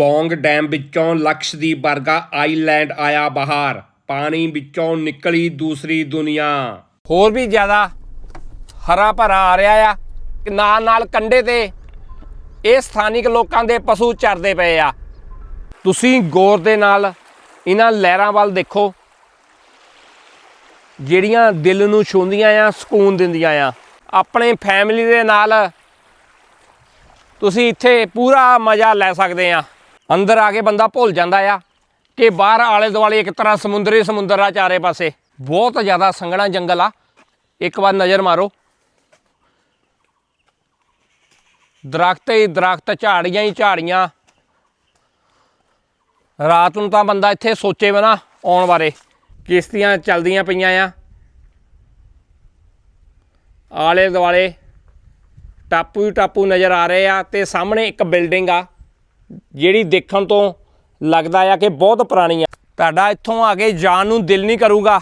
Pong dam ਵਿੱਚੋਂ ਲਕਸ਼ਦੀਪ ਵਰਗਾ island ਆਇਆ ਬਾਹਰ। ਪਾਣੀ ਵਿੱਚੋਂ ਨਿਕਲੀ ਦੂਸਰੀ ਦੁਨੀਆ। ਹੋਰ ਵੀ ਜ਼ਿਆਦਾ ਹਰਾ ਭਰਾ ਆ ਰਿਹਾ ਆ ਨਾਲ ਨਾਲ ਕੰਡੇ ਤੇ ਇਹ ਸਥਾਨਿਕ ਲੋਕਾਂ ਦੇ ਪਸ਼ੂ ਚਰਦੇ ਪਏ ਆ। ਤੁਸੀਂ ਗੌਰ ਦੇ ਨਾਲ ਇਹਨਾਂ ਲਹਿਰਾਂ ਵੱਲ ਦੇਖੋ। ਜਿਹੜੀਆਂ ਦਿਲ ਨੂੰ ਛੂੰਦੀਆਂ ਆ, ਸਕੂਨ ਦਿੰਦੀਆਂ ਆ। ਆਪਣੇ ਫੈਮਿਲੀ ਦੇ ਨਾਲ ਤੁਸੀਂ ਇੱਥੇ ਪੂਰਾ ਮਜ਼ਾ ਲੈ ਸਕਦੇ ਆ। ਅੰਦਰ ਆ ਕੇ ਬੰਦਾ ਭੁੱਲ ਜਾਂਦਾ ਆ ਕਿ ਬਾਹਰ ਆਲੇ ਦੁਆਲੇ ਇੱਕ ਤਰ੍ਹਾਂ ਸਮੁੰਦਰੀ ਸਮੁੰਦਰ ਆ ਚਾਰੇ ਪਾਸੇ। ਬਹੁਤ ਜ਼ਿਆਦਾ ਸੰਘਣਾ ਜੰਗਲ ਆ। ਇੱਕ ਵਾਰ ਨਜ਼ਰ ਮਾਰੋ। ਦਰਖਤ ਹੀ ਦਰਖਤ, ਝਾੜੀਆਂ ਹੀ ਝਾੜੀਆਂ। ਰਾਤ ਨੂੰ ਤਾਂ ਬੰਦਾ ਇੱਥੇ ਸੋਚੇ ਵੀ ਨਾ ਆਉਣ ਬਾਰੇ। ਕਿਸ਼ਤੀਆਂ ਚੱਲਦੀਆਂ ਪਈਆਂ ਆ। ਆਲੇ ਦੁਆਲੇ ਟਾਪੂ ਹੀ ਟਾਪੂ ਨਜ਼ਰ ਆ ਰਹੇ ਆ ਤੇ ਸਾਹਮਣੇ ਇੱਕ ਬਿਲਡਿੰਗ ਆ। ਜਿਹੜੀ ਦੇਖਣ ਤੋਂ ਲੱਗਦਾ ਆ ਕਿ ਬਹੁਤ ਪੁਰਾਣੀ ਆ ਤੁਹਾਡਾ ਇੱਥੋਂ ਆ ਕੇ ਜਾਣ ਨੂੰ ਦਿਲ ਨਹੀਂ ਕਰੂਗਾ।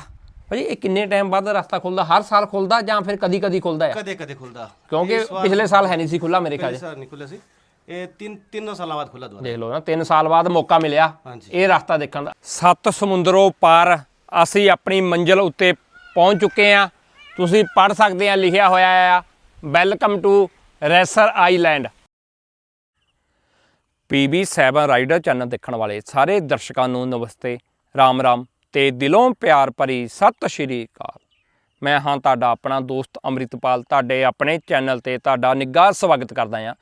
ਭਾਜੀ ਇਹ ਕਿੰਨੇ ਟਾਈਮ ਬਾਅਦ ਰਸਤਾ ਖੁੱਲਦਾ? ਹਰ ਸਾਲ ਖੁੱਲਦਾ ਜਾਂ ਫਿਰ ਕਦੀ ਕਦੀ ਖੁੱਲਦਾ ਆ? ਕਦੇ ਕਦੇ ਖੁੱਲਦਾ। ਕਿਉਂਕਿ ਪਿਛਲੇ ਸਾਲ ਹੈ ਨਹੀਂ ਸੀ ਖੁੱਲਾ ਮੇਰੇ ਖਿਆਲ ਸਰ ਨਹੀਂ ਸੀ। ਇਹ ਤਿੰਨ ਤਿੰਨ ਸਾਲਾਂ ਬਾਅਦ ਖੁੱਲਾ ਦੁਬਾਰਾ। ਦੇਖ ਲਓ ਨਾ 3 ਸਾਲ ਬਾਅਦ ਮੌਕਾ ਮਿਲਿਆ। ਇਹ ਰਸਤਾ ਦੇਖਣ ਦਾ। ਸੱਤ ਸਮੁੰਦਰੋਂ ਪਾਰ ਅਸੀਂ ਆਪਣੀ ਮੰਜ਼ਿਲ ਉੱਤੇ ਪਹੁੰਚ ਚੁੱਕੇ ਆ। ਤੁਸੀਂ ਪੜ ਸਕਦੇ ਆ ਲਿਖਿਆ ਹੋਇਆ ਆ। Welcome to racer island PB 7 rider channel ਦੇਖਣ ਵਾਲੇ ਸਾਰੇ ਦਰਸ਼ਕਾਂ ਨੂੰ ਨਮਸਤੇ, ਰਾਮ ਰਾਮ ਤੇ ਦਿਲੋਂ ਪਿਆਰ ਭਰੀ ਸਤਿ ਸ਼੍ਰੀ ਅਕਾਲ। ਮੈਂ ਹਾਂ ਤੁਹਾਡਾ ਆਪਣਾ ਦੋਸਤ ਅੰਮ੍ਰਿਤਪਾਲ, ਤੁਹਾਡੇ ਆਪਣੇ ਚੈਨਲ ਤੇ ਤੁਹਾਡਾ ਨਿੱਘਾ ਸਵਾਗਤ ਕਰਦਾ ਹਾਂ।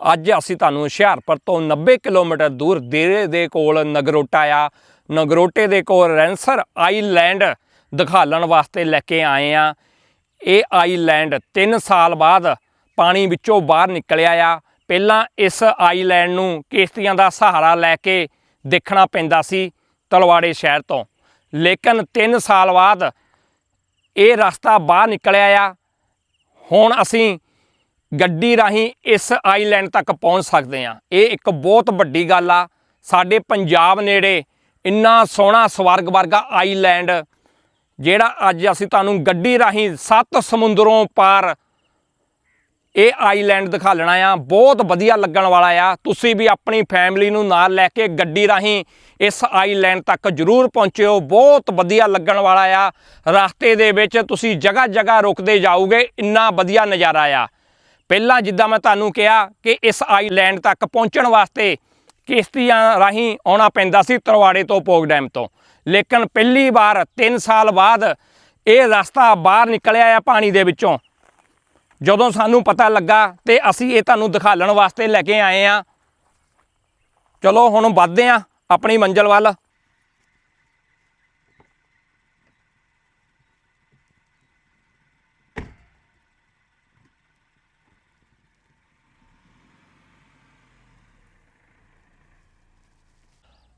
ਅੱਜ ਅਸੀਂ ਤੁਹਾਨੂੰ ਹੁਸ਼ਿਆਰਪੁਰ ਤੋਂ 90 ਕਿਲੋਮੀਟਰ ਦੂਰ ਦੇਰੇ ਦੇ ਕੋਲ ਨਗਰੋਟਾ ਆ। ਨਗਰੋਟੇ ਦੇ ਕੋਲ ਰੈਂਸਰ ਆਈਲੈਂਡ ਦਿਖਾਲਣ ਵਾਸਤੇ ਲੈ ਕੇ ਆਏ ਆ ਇਹ ਆਈਲੈਂਡ 3 ਸਾਲ ਬਾਅਦ ਪਾਣੀ ਵਿੱਚੋਂ ਬਾਹਰ ਨਿਕਲਿਆ ਆ। ਪਹਿਲਾਂ ਇਸ ਆਈਲੈਂਡ ਨੂੰ ਕਿਸ਼ਤੀਆਂ ਦਾ ਸਹਾਰਾ ਲੈ ਕੇ ਦੇਖਣਾ ਪੈਂਦਾ ਸੀ ਤਲਵਾੜੇ ਸ਼ਹਿਰ ਤੋਂ। ਲੇਕਿਨ 3 ਸਾਲ ਬਾਅਦ ਇਹ ਰਸਤਾ ਬਾਹਰ ਨਿਕਲਿਆ ਆ ਹੁਣ ਅਸੀਂ ਗੱਡੀ ਰਾਹੀਂ ਇਸ ਆਈਲੈਂਡ ਤੱਕ ਪਹੁੰਚ ਸਕਦੇ ਆ ਇਹ ਇੱਕ ਬਹੁਤ ਵੱਡੀ ਗੱਲ ਆ। ਸਾਡੇ ਪੰਜਾਬ ਨੇੜੇ ਇੰਨਾ ਸੋਹਣਾ ਸਵਰਗ ਵਰਗਾ ਆਈਲੈਂਡ, ਜਿਹੜਾ ਅੱਜ ਅਸੀਂ ਤੁਹਾਨੂੰ ਗੱਡੀ ਰਾਹੀਂ ਸੱਤ ਸਮੁੰਦਰੋਂ ਪਾਰ ਇਹ ਆਈਲੈਂਡ ਦਿਖਾਲਣਾ ਆ। ਬਹੁਤ ਵਧੀਆ ਲੱਗਣ ਵਾਲਾ ਆ। ਤੁਸੀਂ ਵੀ ਆਪਣੀ ਫੈਮਿਲੀ ਨੂੰ ਨਾਲ ਲੈ ਕੇ ਗੱਡੀ ਰਾਹੀਂ ਇਸ ਆਈਲੈਂਡ ਤੱਕ ਜ਼ਰੂਰ ਪਹੁੰਚਿਓ। ਬਹੁਤ ਵਧੀਆ ਲੱਗਣ ਵਾਲਾ ਆ। ਰਸਤੇ ਦੇ ਵਿੱਚ ਤੁਸੀਂ ਜਗ੍ਹਾ ਜਗ੍ਹਾ ਰੁਕਦੇ ਜਾਓਗੇ। ਇੰਨਾ ਵਧੀਆ ਨਜ਼ਾਰਾ ਆ। ਪਹਿਲਾਂ ਜਿੱਦਾਂ ਮੈਂ ਤੁਹਾਨੂੰ ਕਿਹਾ ਕਿ ਇਸ ਆਈਲੈਂਡ ਤੱਕ ਪਹੁੰਚਣ ਵਾਸਤੇ ਕਿਸ਼ਤੀਆਂ ਰਾਹੀਂ ਆਉਣਾ ਪੈਂਦਾ ਸੀ ਤਰਵਾੜੇ ਤੋਂ ਪੋਗ ਡੈਮ ਤੋਂ। ਲੇਕਿਨ ਪਹਿਲੀ ਵਾਰ 3 ਸਾਲ ਬਾਅਦ ਇਹ ਰਸਤਾ ਬਾਹਰ ਨਿਕਲਿਆ ਆ ਪਾਣੀ ਦੇ ਵਿੱਚੋਂ। ਜਦੋਂ ਸਾਨੂੰ ਪਤਾ ਲੱਗਾ ਤੇ ਅਸੀਂ ਇਹ ਤੁਹਾਨੂੰ ਦਿਖਾਲਣ ਵਾਸਤੇ ਲੈ ਕੇ ਆਏ ਆ ਚਲੋ, ਹੁਣ ਵੱਧਦੇ ਆ ਆਪਣੀ ਮੰਜ਼ਲ ਵੱਲ।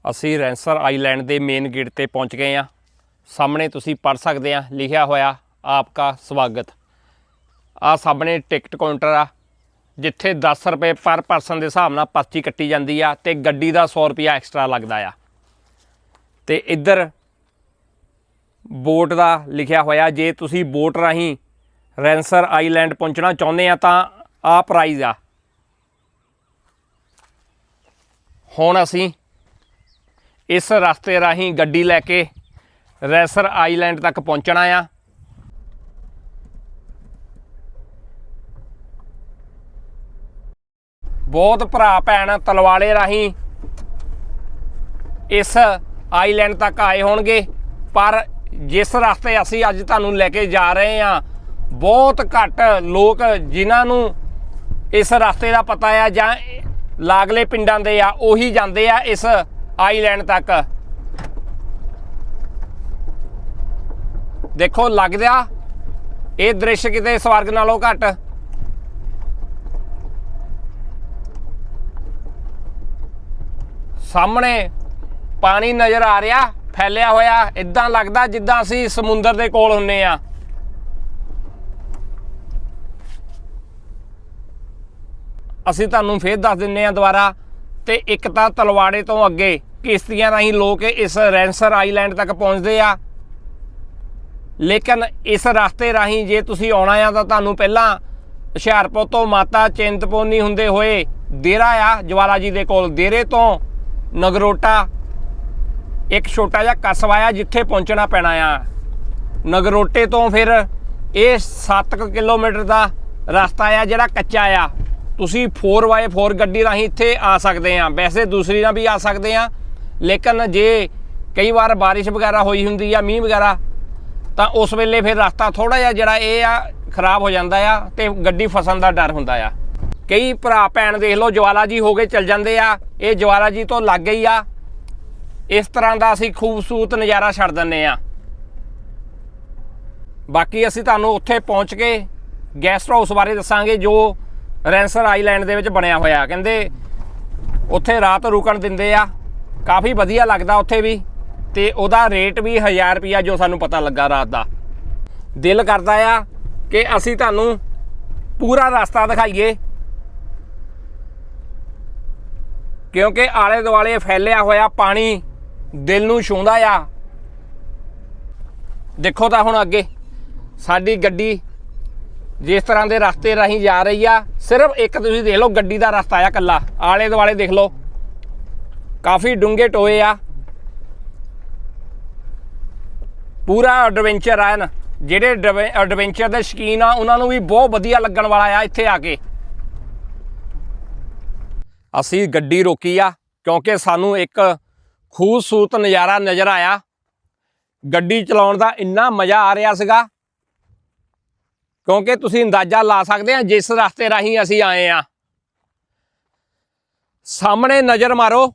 ਅਸੀਂ ਰੈਂਸਰ ਆਈਲੈਂਡ ਦੇ ਮੇਨ ਗੇਟ ਤੇ ਪਹੁੰਚ ਗਏ ਆ ਸਾਹਮਣੇ ਤੁਸੀਂ ਪੜ ਸਕਦੇ ਆ ਲਿਖਿਆ ਹੋਇਆ ਆਪਕਾ ਸਵਾਗਤ। ਆ ਸਾਹਮਣੇ ਟਿਕਟ ਕਾਊਂਟਰ ਆ, ਜਿੱਥੇ 10 ਰੁਪਏ ਪਰ ਪਰਸਨ ਦੇ ਹਿਸਾਬ ਨਾਲ ਪਰਚੀ ਕੱਟੀ ਜਾਂਦੀ ਆ ਤੇ ਗੱਡੀ ਦਾ 100 ਰੁਪਿਆ ਐਕਸਟਰਾ ਲੱਗਦਾ ਆ। ਤੇ ਇੱਧਰ ਬੋਟ ਦਾ ਲਿਖਿਆ ਹੋਇਆ, ਜੇ ਤੁਸੀਂ ਬੋਟ ਰਾਹੀਂ ਰੈਂਸਰ ਆਈਲੈਂਡ ਪਹੁੰਚਣਾ ਚਾਹੁੰਦੇ ਆ ਤਾਂ ਆ ਪ੍ਰਾਈਜ਼ ਆ। ਹੁਣ ਅਸੀਂ ਇਸ ਰਸਤੇ ਰਾਹੀਂ ਗੱਡੀ ਲੈ ਕੇ ਰੈਸਰ ਆਈਲੈਂਡ ਤੱਕ ਪਹੁੰਚਣਾ ਆ। ਬਹੁਤ ਭਰਾ ਭੈਣ ਤਲਵਾਲੇ ਰਾਹੀਂ ਇਸ ਆਈਲੈਂਡ ਤੱਕ ਆਏ ਹੋਣਗੇ। ਪਰ ਜਿਸ ਰਸਤੇ ਅਸੀਂ ਅੱਜ ਤੁਹਾਨੂੰ ਲੈ ਕੇ ਜਾ ਰਹੇ ਹਾਂ, ਬਹੁਤ ਘੱਟ ਲੋਕ ਜਿਨ੍ਹਾਂ ਨੂੰ ਇਸ ਰਸਤੇ ਦਾ ਪਤਾ ਆ ਜਾਂ ਲਾਗਲੇ ਪਿੰਡਾਂ ਦੇ ਆ, ਉਹੀ ਜਾਂਦੇ ਆ ਇਸ ਆਈਲੈਂਡ ਤੱਕ। ਦੇਖੋ ਲੱਗਦਾ ਇਹ ਦ੍ਰਿਸ਼ ਕਿਤੇ ਸਵਰਗ ਨਾਲੋਂ ਘੱਟ। ਸਾਹਮਣੇ ਪਾਣੀ ਨਜ਼ਰ ਆ ਰਿਹਾ, ਫੈਲਿਆ ਹੋਇਆ ਇਦਾਂ ਲੱਗਦਾ ਜਿੱਦਾਂ ਅਸੀਂ ਸਮੁੰਦਰ ਦੇ ਕੋਲ ਹੁੰਨੇ ਆ। ਅਸੀਂ ਤੁਹਾਨੂੰ ਫੇਰ ਦੱਸ ਦਿੰਨੇ ਆ ਦੁਬਾਰਾ ਤੇ ਇੱਕ ਤਾਂ ਤਲਵਾੜੇ ਤੋਂ ਅੱਗੇ ਕਿਸ਼ਤੀਆਂ ਰਾਹੀਂ ਲੋਕ ਇਸ ਰੈਂਸਰ ਆਈਲੈਂਡ ਤੱਕ ਪਹੁੰਚਦੇ ਆ। ਲੇਕਿਨ ਇਸ ਰਸਤੇ ਰਾਹੀਂ ਜੇ ਤੁਸੀਂ ਆਉਣਾ ਆ ਤਾਂ ਤੁਹਾਨੂੰ ਪਹਿਲਾਂ ਹੁਸ਼ਿਆਰਪੁਰ ਤੋਂ ਮਾਤਾ ਚਿੰਤਪੁਰਨੀ ਹੁੰਦੇ ਹੋਏ ਦੇਰਾ ਆ, ਜਵਾਲਾ ਜੀ ਦੇ ਕੋਲ। ਡੇਰੇ ਤੋਂ ਨਗਰੋਟਾ, ਇੱਕ ਛੋਟਾ ਜਿਹਾ ਕਸਬਾ ਆ ਜਿੱਥੇ ਪਹੁੰਚਣਾ ਪੈਣਾ ਆ। ਨਗਰੋਟੇ ਤੋਂ ਫਿਰ ਇਹ 7 ਕਿਲੋਮੀਟਰ ਦਾ ਰਸਤਾ ਆ ਜਿਹੜਾ ਕੱਚਾ ਆ। ਤੁਸੀਂ 4x4 ਗੱਡੀ ਰਾਹੀਂ ਇੱਥੇ ਆ ਸਕਦੇ ਆ। ਵੈਸੇ ਦੂਸਰੀ ਨਾਲ ਵੀ ਆ ਸਕਦੇ ਆ, ਲੇਕਿਨ ਜੇ ਕਈ ਵਾਰ ਬਾਰਿਸ਼ ਵਗੈਰਾ ਹੋਈ ਹੁੰਦੀ ਆ, ਮੀਂਹ ਵਗੈਰਾ, ਤਾਂ ਉਸ ਵੇਲੇ ਫਿਰ ਰਸਤਾ ਥੋੜਾ ਜਿਹਾ ਜਿਹੜਾ ਇਹ ਆ, ਖਰਾਬ ਹੋ ਜਾਂਦਾ ਆ ਤੇ ਗੱਡੀ ਫਸਣ ਦਾ ਡਰ ਹੁੰਦਾ ਆ। ਕਈ ਭਰਾ ਭੈਣ ਦੇਖ ਲਓ, ਜਵਾਲਾ ਜੀ ਹੋ ਕੇ ਚੱਲ ਜਾਂਦੇ ਆ। ਇਹ ਜਵਾਲਾ ਜੀ ਤੋਂ ਲੱਗ ਗਈ ਆ। ਇਸ ਤਰ੍ਹਾਂ ਦਾ ਅਸੀਂ ਖੂਬਸੂਰਤ ਨਜ਼ਾਰਾ ਛੱਡ ਦਿੰਨੇ ਆ। ਬਾਕੀ ਅਸੀਂ ਤੁਹਾਨੂੰ ਉੱਥੇ ਪਹੁੰਚ ਕੇ ਗੈਸਟ ਹਾਊਸ ਬਾਰੇ ਦੱਸਾਂਗੇ, ਜੋ ਰੈਂਸਰ ਆਈਲੈਂਡ ਦੇ ਵਿੱਚ ਬਣਿਆ ਹੋਇਆ। ਕਹਿੰਦੇ ਉੱਥੇ ਰਾਤ ਰੁਕਣ ਦਿੰਦੇ ਆ। ਕਾਫੀ ਵਧੀਆ ਲੱਗਦਾ ਉੱਥੇ ਵੀ। ਤੇ ਉਹਦਾ ਰੇਟ ਵੀ 1000 ਰੁਪਿਆ ਜੋ ਸਾਨੂੰ ਪਤਾ ਲੱਗਾ ਰਾਤ ਦਾ। ਦਿਲ ਕਰਦਾ ਆ ਕਿ ਅਸੀਂ ਤੁਹਾਨੂੰ ਪੂਰਾ ਰਸਤਾ ਦਿਖਾਈਏ। ਕਿਉਂਕਿ ਆਲੇ ਦੁਆਲੇ ਫੈਲਿਆ ਹੋਇਆ ਪਾਣੀ ਦਿਲ ਨੂੰ ਛੂੰਦਾ ਆ। ਦੇਖੋ ਤਾਂ ਹੁਣ ਅੱਗੇ। ਸਾਡੀ ਗੱਡੀ ਜਿਸ ਤਰ੍ਹਾਂ ਦੇ ਰਸਤੇ ਰਾਹੀਂ ਜਾ ਰਹੀ ਆ, ਸਿਰਫ ਇੱਕ ਤੁਸੀਂ ਦੇਖ ਲਓ, ਗੱਡੀ ਦਾ ਰਸਤਾ ਆ ਕੱਲਾ ਆਲੇ ਦੁਆਲੇ ਦੇਖ ਲਓ। ਕਾਫੀ ਡੂੰਘੇ ਟੋਏ ਆ। ਪੂਰਾ ਐਡਵੈਂਚਰ ਆ ਨਾ ਜਿਹੜੇ ਐਡਵੈਂਚਰ ਦੇ ਸ਼ਕੀਨ ਆ, ਉਹਨਾਂ ਨੂੰ ਵੀ ਬਹੁਤ ਵਧੀਆ ਲੱਗਣ ਵਾਲਾ ਆ ਇੱਥੇ ਆ ਕੇ। ਅਸੀਂ ਗੱਡੀ ਰੋਕੀ ਆ, ਕਿਉਂਕਿ ਸਾਨੂੰ ਇੱਕ ਖੂਬਸੂਰਤ ਨਜ਼ਾਰਾ ਨਜ਼ਰ ਆਇਆ। ਗੱਡੀ ਚਲਾਉਣ ਦਾ ਇੰਨਾ ਮਜ਼ਾ ਆ ਰਿਹਾ ਸੀਗਾ, ਕਿਉਂਕਿ ਤੁਸੀਂ ਅੰਦਾਜ਼ਾ ਲਾ ਸਕਦੇ ਆ ਜਿਸ ਰਸਤੇ ਰਾਹੀਂ ਅਸੀਂ ਆਏ ਆ। ਸਾਹਮਣੇ ਨਜ਼ਰ ਮਾਰੋ,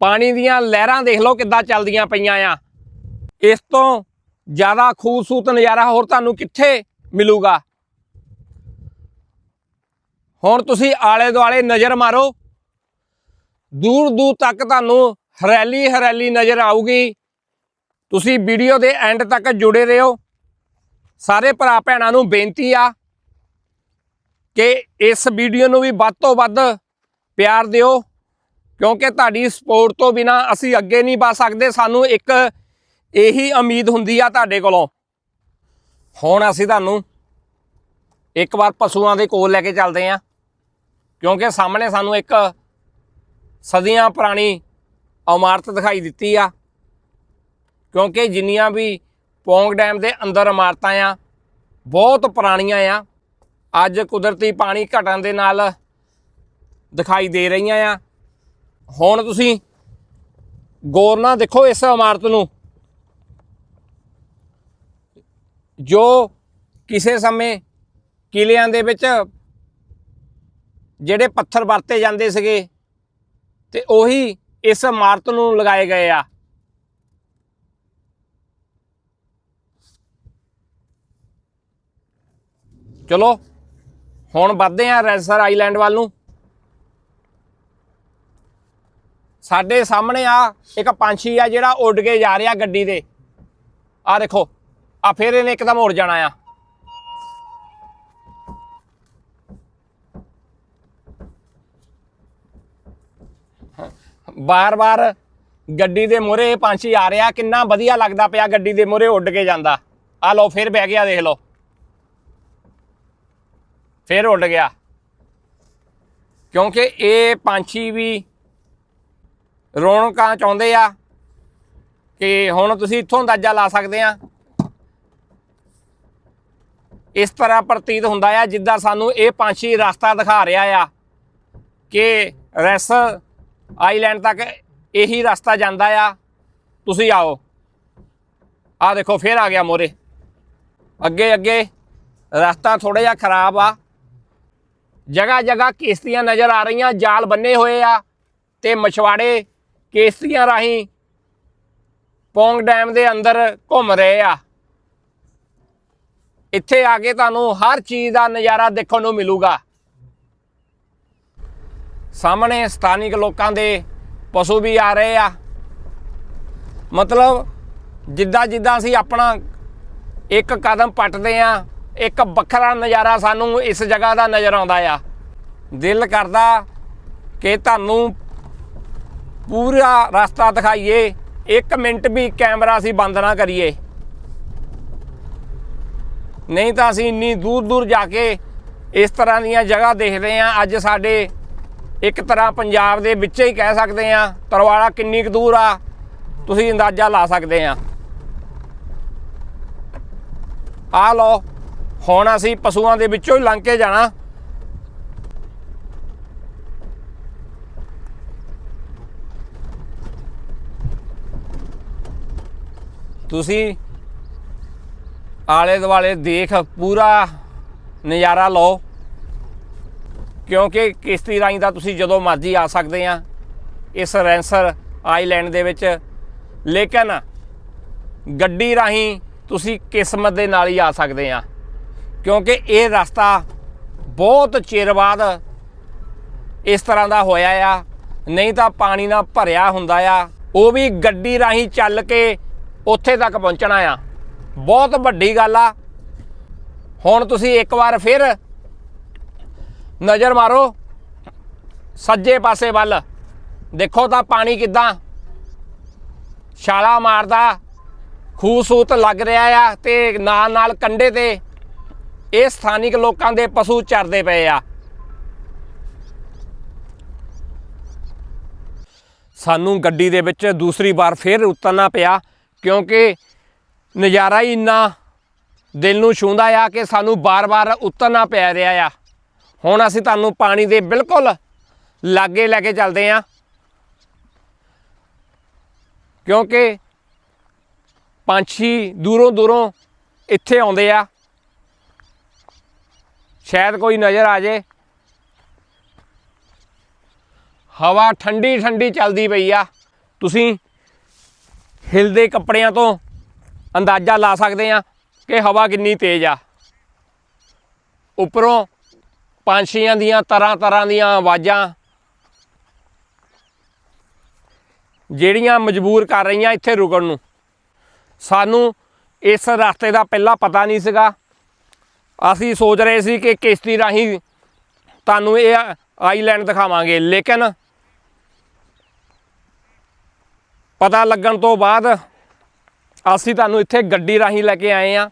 ਪਾਣੀ ਦੀਆਂ ਲਹਿਰਾਂ ਦੇਖ ਲਓ ਕਿੱਦਾਂ ਚੱਲਦੀਆਂ ਪਈਆਂ ਆ। ਇਸ ਤੋਂ ਜ਼ਿਆਦਾ ਖੂਬਸੂਰਤ ਨਜ਼ਾਰਾ ਹੋਰ ਤੁਹਾਨੂੰ ਕਿੱਥੇ ਮਿਲੂਗਾ? ਹੁਣ ਤੁਸੀਂ ਆਲੇ ਦੁਆਲੇ ਨਜ਼ਰ ਮਾਰੋ। ਦੂਰ ਦੂਰ ਤੱਕ ਤੁਹਾਨੂੰ ਹਰੈਲੀ ਹਰੈਲੀ ਨਜ਼ਰ ਆਊਗੀ। ਤੁਸੀਂ ਵੀਡੀਓ ਦੇ ਐਂਡ ਤੱਕ ਜੁੜੇ ਰਹੋ। ਸਾਰੇ ਭਰਾ ਭੈਣਾਂ ਨੂੰ ਬੇਨਤੀ ਆ ਕਿ ਇਸ ਵੀਡੀਓ ਨੂੰ ਵੀ ਵੱਧ ਤੋਂ ਵੱਧ ਪਿਆਰ ਦਿਓ, ਕਿਉਂਕਿ ਤੁਹਾਡੀ ਸਪੋਰਟ ਤੋਂ ਬਿਨਾ ਅਸੀਂ ਅੱਗੇ ਨਹੀਂ ਵਧ ਸਕਦੇ। ਸਾਨੂੰ ਇੱਕ ਇਹੀ ਉਮੀਦ ਹੁੰਦੀ ਆ ਤੁਹਾਡੇ ਕੋਲੋਂ। ਹੁਣ ਅਸੀਂ ਤੁਹਾਨੂੰ ਇੱਕ ਵਾਰ ਪਸ਼ੂਆਂ ਦੇ ਕੋਲ ਲੈ ਕੇ ਚੱਲਦੇ ਆਂ। ਕਿਉਂਕਿ ਸਾਹਮਣੇ ਸਾਨੂੰ ਇੱਕ ਸਦੀਆਂ ਪੁਰਾਣੀ ਇਮਾਰਤ ਦਿਖਾਈ ਦਿੱਤੀ ਆ। ਕਿਉਂਕਿ ਜਿੰਨੀਆਂ ਵੀ ਪੌਂਗ ਡੈਮ ਦੇ ਅੰਦਰ ਇਮਾਰਤਾਂ ਆ, ਬਹੁਤ ਪੁਰਾਣੀਆਂ ਆ। ਅੱਜ ਕੁਦਰਤੀ ਪਾਣੀ ਘਟਣ ਦੇ ਨਾਲ ਦਿਖਾਈ ਦੇ ਰਹੀਆਂ ਆ। ਹੁਣ ਤੁਸੀਂ ਗੌਰ ਨਾਲ ਦੇਖੋ ਇਸ ਇਮਾਰਤ ਨੂੰ। ਜੋ ਕਿਸੇ ਸਮੇਂ ਕਿਲਿਆਂ ਦੇ ਵਿੱਚ ਜਿਹੜੇ ਪੱਥਰ ਵਰਤੇ ਜਾਂਦੇ ਸੀਗੇ ਤੇ ਉਹੀ ਇਸ ਇਮਾਰਤ ਨੂੰ ਲਗਾਏ ਗਏ ਆ। ਚਲੋ, ਹੁਣ ਵੱਧਦੇ ਆ ਰੈਂਸਰ ਆਈਲੈਂਡ ਵੱਲ ਨੂੰ। ਸਾਡੇ ਸਾਹਮਣੇ ਆ ਇੱਕ ਪੰਛੀ ਆ ਜਿਹੜਾ ਉੱਡ ਕੇ ਜਾ ਰਿਹਾ ਗੱਡੀ ਦੇ ਆ ਦੇਖੋ ਆ ਫੇਰ ਇਹਨੇ ਇੱਕਦਮ ਉੜ ਜਾਣਾ ਆ। ਬਾਰ-ਬਾਰ ਗੱਡੀ ਦੇ ਮੋਰੇ ਪੰਛੀ ਆ ਰਿਹਾ, ਕਿੰਨਾ ਵਧੀਆ ਲੱਗਦਾ ਪਿਆ ਗੱਡੀ ਦੇ ਮੋਰੇ ਉੱਡ ਕੇ ਜਾਂਦਾ। ਆ ਲਓ, ਫਿਰ ਬਹਿ ਗਿਆ, ਦੇਖ ਲਓ। ਫਿਰ ਉੱਡ ਗਿਆ। ਕਿਉਂਕਿ ਇਹ ਪੰਛੀ ਵੀ ਰੌਣਕਾਂ ਚਾਹੁੰਦੇ ਆ ਕਿ ਹੁਣ ਤੁਸੀਂ ਇੱਥੋਂ ਅੰਦਾਜ਼ਾ ਲਾ ਸਕਦੇ ਆ। ਇਸ ਤਰ੍ਹਾਂ ਪ੍ਰਤੀਤ ਹੁੰਦਾ ਆ, ਜਿੱਦਾਂ ਸਾਨੂੰ ਇਹ ਪੰਛੀ ਰਸਤਾ ਦਿਖਾ ਰਿਹਾ ਆ ਕਿ ਰੈਸ ਆਈਲੈਂਡ ਤੱਕ ਇਹੀ ਰਸਤਾ ਜਾਂਦਾ ਆ। ਤੁਸੀਂ ਆਓ। ਆ ਦੇਖੋ, ਫੇਰ ਆ ਗਿਆ ਮੋਰੇ। ਅੱਗੇ ਅੱਗੇ। ਰਸਤਾ ਥੋੜਾ ਜਿਹਾ ਖਰਾਬ ਆ। ਜਗ੍ਹਾ ਜਗ੍ਹਾ ਕਿਸ਼ਤੀਆਂ ਨਜ਼ਰ ਆ ਰਹੀਆਂ। ਜਾਲ ਬੰਨੇ ਹੋਏ ਆ ਤੇ ਮਛਵਾੜੇ ਕਿਸ਼ਤੀਆਂ ਰਾਹੀਂ ਪੌਂਗ ਡੈਮ ਦੇ ਅੰਦਰ ਘੁੰਮ ਰਹੇ ਆ। ਇੱਥੇ ਆ ਕੇ ਤੁਹਾਨੂੰ ਹਰ ਚੀਜ਼ ਦਾ ਨਜ਼ਾਰਾ ਦੇਖਣ ਨੂੰ ਮਿਲੂਗਾ। ਸਾਹਮਣੇ ਸਥਾਨਿਕ ਲੋਕਾਂ ਦੇ ਪਸ਼ੂ ਵੀ ਆ ਰਹੇ ਆ। ਮਤਲਬ ਜਿੱਦਾਂ ਜਿੱਦਾਂ ਅਸੀਂ ਆਪਣਾ ਇੱਕ ਕਦਮ ਪੱਟਦੇ ਆ, ਇੱਕ ਵੱਖਰਾ ਨਜ਼ਾਰਾ ਸਾਨੂੰ ਇਸ ਜਗ੍ਹਾ ਦਾ ਨਜ਼ਰ ਆਉਂਦਾ ਆ। ਦਿਲ ਕਰਦਾ ਕਿ ਤੁਹਾਨੂੰ ਪੂਰਾ ਰਸਤਾ ਦਿਖਾਈਏ 1 ਮਿੰਟ ਵੀ ਕੈਮਰਾ ਅਸੀਂ ਬੰਦ ਨਾ ਕਰੀਏ। ਨਹੀਂ ਤਾਂ ਅਸੀਂ ਇੰਨੀ ਦੂਰ ਦੂਰ ਜਾ ਕੇ ਇਸ ਤਰ੍ਹਾਂ ਦੀਆਂ ਜਗ੍ਹਾ ਦੇਖਦੇ ਆ। ਅੱਜ ਸਾਡੇ ਇੱਕ ਤਰ੍ਹਾਂ ਪੰਜਾਬ ਦੇ ਵਿੱਚ ਹੀ ਕਹਿ ਸਕਦੇ ਆ ਤਰਵਾਲਾ ਕਿੰਨੀ ਕੁ ਦੂਰ ਆ? ਤੁਸੀਂ ਅੰਦਾਜ਼ਾ ਲਾ ਸਕਦੇ ਆ ਆ ਲਓ, ਹੁਣ ਅਸੀਂ ਪਸ਼ੂਆਂ ਦੇ ਵਿੱਚੋਂ ਹੀ ਲੰਘ ਕੇ ਜਾਣਾ। ਤੁਸੀਂ ਆਲੇ ਦੁਆਲੇ ਦੇਖ, ਪੂਰਾ ਨਜ਼ਾਰਾ ਲਓ। ਕਿਉਂਕਿ ਕਿਸ਼ਤੀ ਰਾਹੀਂ ਦਾ ਤੁਸੀਂ ਜਦੋਂ ਮਰਜ਼ੀ ਆ ਸਕਦੇ ਆ ਇਸ ਰੈਂਸਰ ਆਈਲੈਂਡ ਦੇ ਵਿੱਚ। ਲੇਕਿਨ ਗੱਡੀ ਰਾਹੀਂ ਤੁਸੀਂ ਕਿਸਮਤ ਦੇ ਨਾਲ ਹੀ ਆ ਸਕਦੇ ਆ। ਕਿਉਂਕਿ ਇਹ ਰਸਤਾ ਬਹੁਤ ਚਿਰ ਬਾਅਦ ਇਸ ਤਰ੍ਹਾਂ ਦਾ ਹੋਇਆ ਆ। ਨਹੀਂ ਤਾਂ ਪਾਣੀ ਨਾਲ ਭਰਿਆ ਹੁੰਦਾ ਆ। ਉਹ ਵੀ ਗੱਡੀ ਰਾਹੀਂ ਚੱਲ ਕੇ ਉੱਥੇ ਤੱਕ ਪਹੁੰਚਣਾ ਆ। ਬਹੁਤ ਵੱਡੀ ਗੱਲ ਆ। ਹੁਣ ਤੁਸੀਂ ਇੱਕ ਵਾਰ ਫਿਰ ਨਜ਼ਰ ਮਾਰੋ। ਸੱਜੇ ਪਾਸੇ ਵੱਲ। ਦੇਖੋ ਤਾਂ ਪਾਣੀ ਕਿੱਦਾਂ ਛਾਲਾ ਮਾਰਦਾ। ਖੂਬਸੂਰਤ ਲੱਗ ਰਿਹਾ ਆ ਤੇ ਨਾਲ ਨਾਲ ਕੰਡੇ ਤੇ ਇਹ ਸਥਾਨਿਕ ਲੋਕਾਂ ਦੇ ਪਸ਼ੂ ਚਰਦੇ ਪਏ ਆ। ਸਾਨੂੰ ਗੱਡੀ ਦੇ ਵਿੱਚ ਦੂਸਰੀ ਵਾਰ ਫੇਰ ਉਤਰਨਾ ਪਿਆ ਕਿਉਂਕਿ ਨਜ਼ਾਰਾ ਹੀ ਇੰਨਾ ਦਿਲ ਨੂੰ ਛੂੰਦਾ ਆ ਕਿ ਸਾਨੂੰ ਬਾਰ-ਬਾਰ ਉਤਰਨਾ ਪੈ ਰਿਹਾ ਆ। ਹੁਣ ਅਸੀਂ ਤੁਹਾਨੂੰ ਪਾਣੀ ਦੇ ਬਿਲਕੁਲ ਲਾਗੇ ਲੈ ਕੇ ਚੱਲਦੇ ਆ। ਕਿਉਂਕਿ ਪੰਛੀ ਦੂਰੋਂ ਦੂਰੋਂ ਇੱਥੇ ਆਉਂਦੇ ਆ। ਸ਼ਾਇਦ ਕੋਈ ਨਜ਼ਰ ਆ ਜੇ। ਹਵਾ ਠੰਡੀ ਠੰਡੀ ਚੱਲਦੀ ਪਈ ਆ। ਤੁਸੀਂ ਹਿਲਦੇ ਕੱਪੜਿਆਂ ਤੋਂ ਅੰਦਾਜ਼ਾ ਲਾ ਸਕਦੇ ਆ ਕਿ ਹਵਾ ਕਿੰਨੀ ਤੇਜ਼ ਆ। ਉੱਪਰੋਂ ਪੰਛੀਆਂ ਦੀਆਂ ਤਰ੍ਹਾਂ ਤਰ੍ਹਾਂ ਦੀਆਂ ਆਵਾਜ਼ਾਂ ਜਿਹੜੀਆਂ ਮਜਬੂਰ ਕਰ ਰਹੀਆਂ ਇੱਥੇ ਰੁਕਣ ਨੂੰ। ਸਾਨੂੰ ਇਸ ਰਸਤੇ ਦਾ ਪਹਿਲਾਂ ਪਤਾ ਨਹੀਂ ਸੀਗਾ। ਅਸੀਂ ਸੋਚ ਰਹੇ ਸੀ ਕਿ ਕਿਸ਼ਤੀ ਰਾਹੀਂ ਤੁਹਾਨੂੰ ਇਹ ਆਈਲੈਂਡ ਦਿਖਾਵਾਂਗੇ, ਲੇਕਿਨ ਪਤਾ ਲੱਗਣ ਤੋਂ ਬਾਅਦ ਅਸੀਂ ਤੁਹਾਨੂੰ ਇੱਥੇ ਗੱਡੀ ਰਾਹੀਂ ਲੈ ਕੇ ਆਏ ਆ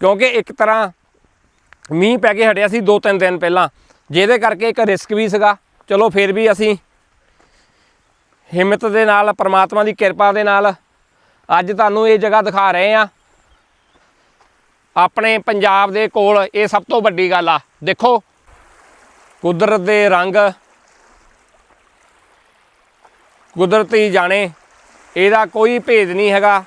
ਕਿਉਂਕਿ ਇੱਕ ਤਰ੍ਹਾਂ ਮੀਂਹ ਪੈ ਕੇ ਹਟਿਆ ਸੀ ਦੋ ਤਿੰਨ ਦਿਨ ਪਹਿਲਾਂ। ਜਿਹਦੇ ਕਰਕੇ ਇੱਕ ਰਿਸਕ ਵੀ ਸੀਗਾ। ਚਲੋ ਫਿਰ ਵੀ ਅਸੀਂ ਹਿੰਮਤ ਦੇ ਨਾਲ, ਪ੍ਰਮਾਤਮਾ ਦੀ ਕਿਰਪਾ ਦੇ ਨਾਲ ਅੱਜ ਤੁਹਾਨੂੰ ਇਹ ਜਗ੍ਹਾ ਦਿਖਾ ਰਹੇ ਆ ਆਪਣੇ ਪੰਜਾਬ ਦੇ ਕੋਲ ਇਹ ਸਭ ਤੋਂ ਵੱਡੀ ਗੱਲ ਆ। ਦੇਖੋ, ਕੁਦਰਤ ਦੇ ਰੰਗ, ਕੁਦਰਤੀ ਜਾਣੇ, ਇਹਦਾ ਕੋਈ ਭੇਦ ਨਹੀਂ ਹੈਗਾ।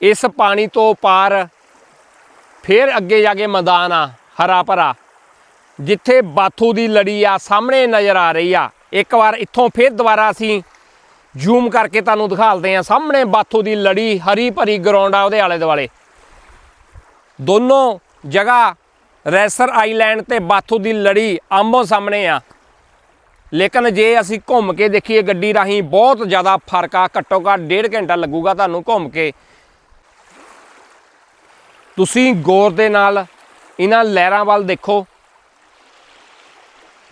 ਇਸ ਪਾਣੀ ਤੋਂ ਪਾਰ ਫਿਰ ਅੱਗੇ ਜਾ ਕੇ ਮੈਦਾਨ ਆ, ਹਰਾ ਭਰਾ। ਜਿੱਥੇ ਬਾਥੂ ਦੀ ਲੜੀ ਆ, ਸਾਹਮਣੇ ਨਜ਼ਰ ਆ ਰਹੀ ਆ। ਇੱਕ ਵਾਰ ਇੱਥੋਂ ਫਿਰ ਦੁਬਾਰਾ ਅਸੀਂ ਜ਼ੂਮ ਕਰਕੇ ਤੁਹਾਨੂੰ ਦਿਖਾਲਦੇ ਆ ਸਾਹਮਣੇ ਬਾਥੂ ਦੀ ਲੜੀ, ਹਰੀ ਭਰੀ ਗਰਾਊਂਡ ਆ ਉਹਦੇ ਆਲੇ ਦੁਆਲੇ ਦੋਨੋਂ ਜਗ੍ਹਾ ਰੈਸਰ ਆਈਲੈਂਡ ਤੇ ਬਾਥੂ ਦੀ ਲੜੀ ਆਮੋ ਸਾਹਮਣੇ ਆ। ਲੇਕਿਨ ਜੇ ਅਸੀਂ ਘੁੰਮ ਕੇ ਦੇਖੀਏ ਗੱਡੀ ਰਾਹੀਂ ਬਹੁਤ ਜ਼ਿਆਦਾ ਫ਼ਰਕ ਆ ਘੱਟੋ ਘੱਟ ਡੇਢ ਘੰਟਾ ਲੱਗੂਗਾ ਤੁਹਾਨੂੰ ਘੁੰਮ ਕੇ। ਤੁਸੀਂ ਗੌਰ ਦੇ ਨਾਲ ਇਹਨਾਂ ਲਹਿਰਾਂ ਵੱਲ ਦੇਖੋ।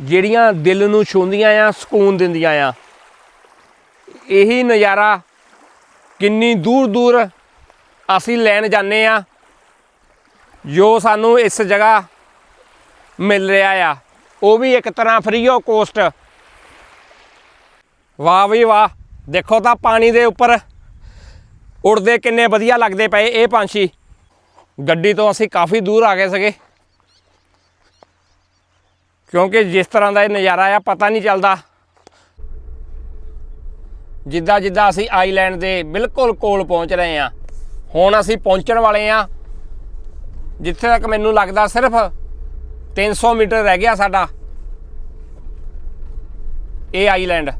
ਜਿਹੜੀਆਂ ਦਿਲ ਨੂੰ ਛੂੰਦੀਆਂ ਆ, ਸਕੂਨ ਦਿੰਦੀਆਂ ਆ। ਇਹੀ ਨਜ਼ਾਰਾ ਕਿੰਨੀ ਦੂਰ ਦੂਰ ਅਸੀਂ ਲੈਣ ਜਾਂਦੇ ਆ, ਜੋ ਸਾਨੂੰ ਇਸ ਜਗ੍ਹਾ ਮਿਲ ਰਿਹਾ ਆ। ਉਹ ਵੀ ਇੱਕ ਤਰ੍ਹਾਂ ਫ੍ਰੀ ਆਫ ਕੋਸਟ ਵਾਹ ਵੀ ਵਾਹ, ਦੇਖੋ ਤਾਂ ਪਾਣੀ ਦੇ ਉੱਪਰ ਉੜਦੇ ਕਿੰਨੇ ਵਧੀਆ ਲੱਗਦੇ ਪਏ ਇਹ ਪੰਛੀ। ਗੱਡੀ ਤੋਂ ਅਸੀਂ ਕਾਫੀ ਦੂਰ ਆ ਗਏ ਸੀਗੇ। ਕਿਉਂਕਿ ਜਿਸ ਤਰ੍ਹਾਂ ਦਾ ਇਹ ਨਜ਼ਾਰਾ ਆ, ਪਤਾ ਨਹੀਂ ਚੱਲਦਾ। ਜਿੱਦਾਂ ਜਿੱਦਾਂ ਅਸੀਂ ਆਈਲੈਂਡ ਦੇ ਬਿਲਕੁਲ ਕੋਲ ਪਹੁੰਚ ਰਹੇ ਆ ਹੁਣ ਅਸੀਂ ਪਹੁੰਚਣ ਵਾਲੇ ਆ ਜਿੱਥੇ ਤੱਕ ਮੈਨੂੰ ਲੱਗਦਾ ਸਿਰਫ 300 ਮੀਟਰ ਰਹਿ ਗਿਆ ਸਾਡਾ। ਇਹ ਆਈਲੈਂਡ।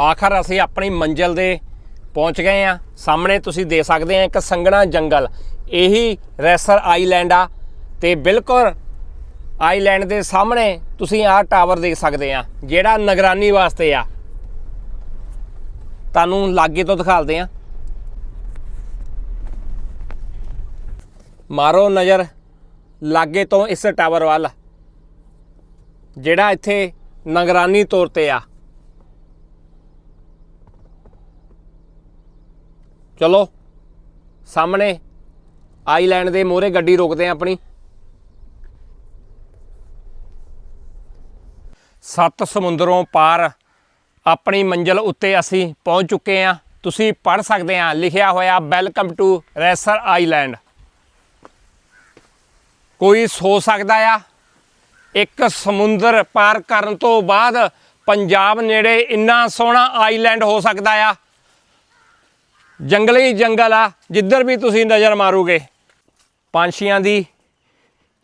ਆਖਰ ਅਸੀਂ ਆਪਣੀ ਮੰਜ਼ਿਲ ਦੇ ਪਹੁੰਚ ਗਏ ਆ। ਸਾਹਮਣੇ ਤੁਸੀਂ ਦੇਖ ਸਕਦੇ ਆ ਇੱਕ ਸੰਘਣਾ ਜੰਗਲ। ਇਹੀ ਰੈਸਰ ਆਈਲੈਂਡ ਆ ਤੇ ਬਿਲਕੁਲ ਆਈਲੈਂਡ ਦੇ ਸਾਹਮਣੇ ਤੁਸੀਂ ਆਹ ਟਾਵਰ ਦੇਖ ਸਕਦੇ ਆ, ਜਿਹੜਾ ਨਿਗਰਾਨੀ ਵਾਸਤੇ ਆ। ਤੁਹਾਨੂੰ ਲਾਗੇ ਤੋਂ ਦਿਖਾਲਦੇ ਆ। ਮਾਰੋ ਨਜ਼ਰ ਲਾਗੇ ਤੋਂ ਇਸ ਟਾਵਰ ਵੱਲ, ਜਿਹੜਾ ਇੱਥੇ ਨਿਗਰਾਨੀ ਤੌਰ ਤੇ ਆ। ਚਲੋ, ਸਾਹਮਣੇ, ਆਈਲੈਂਡ ਦੇ ਮੋਹਰੇ ਗੱਡੀ ਰੋਕਦੇ ਆ ਆਪਣੀ। ਸੱਤ ਸਮੁੰਦਰੋਂ ਪਾਰ ਆਪਣੀ ਮੰਜ਼ਲ ਉੱਤੇ ਅਸੀਂ ਪਹੁੰਚ ਚੁੱਕੇ ਹਾਂ ਤੁਸੀਂ ਪੜ ਸਕਦੇ ਆ, ਲਿਖਿਆ ਹੋਇਆ, ਵੈਲਕਮ ਟੂ ਰੈਸਰ ਆਈਲੈਂਡ। ਕੋਈ ਸੋ ਸਕਦਾ ਆ। ਇੱਕ ਸਮੁੰਦਰ ਪਾਰ ਕਰਨ ਤੋਂ ਬਾਅਦ ਪੰਜਾਬ ਨੇੜੇ ਇੰਨਾ ਸੋਹਣਾ ਆਈਲੈਂਡ ਹੋ ਸਕਦਾ ਆ। ਜੰਗਲੀ ਜੰਗਲ ਆ, ਜਿੱਧਰ ਵੀ ਤੁਸੀਂ ਨਜ਼ਰ ਮਾਰੋਗੇ। ਪੰਛੀਆਂ ਦੀ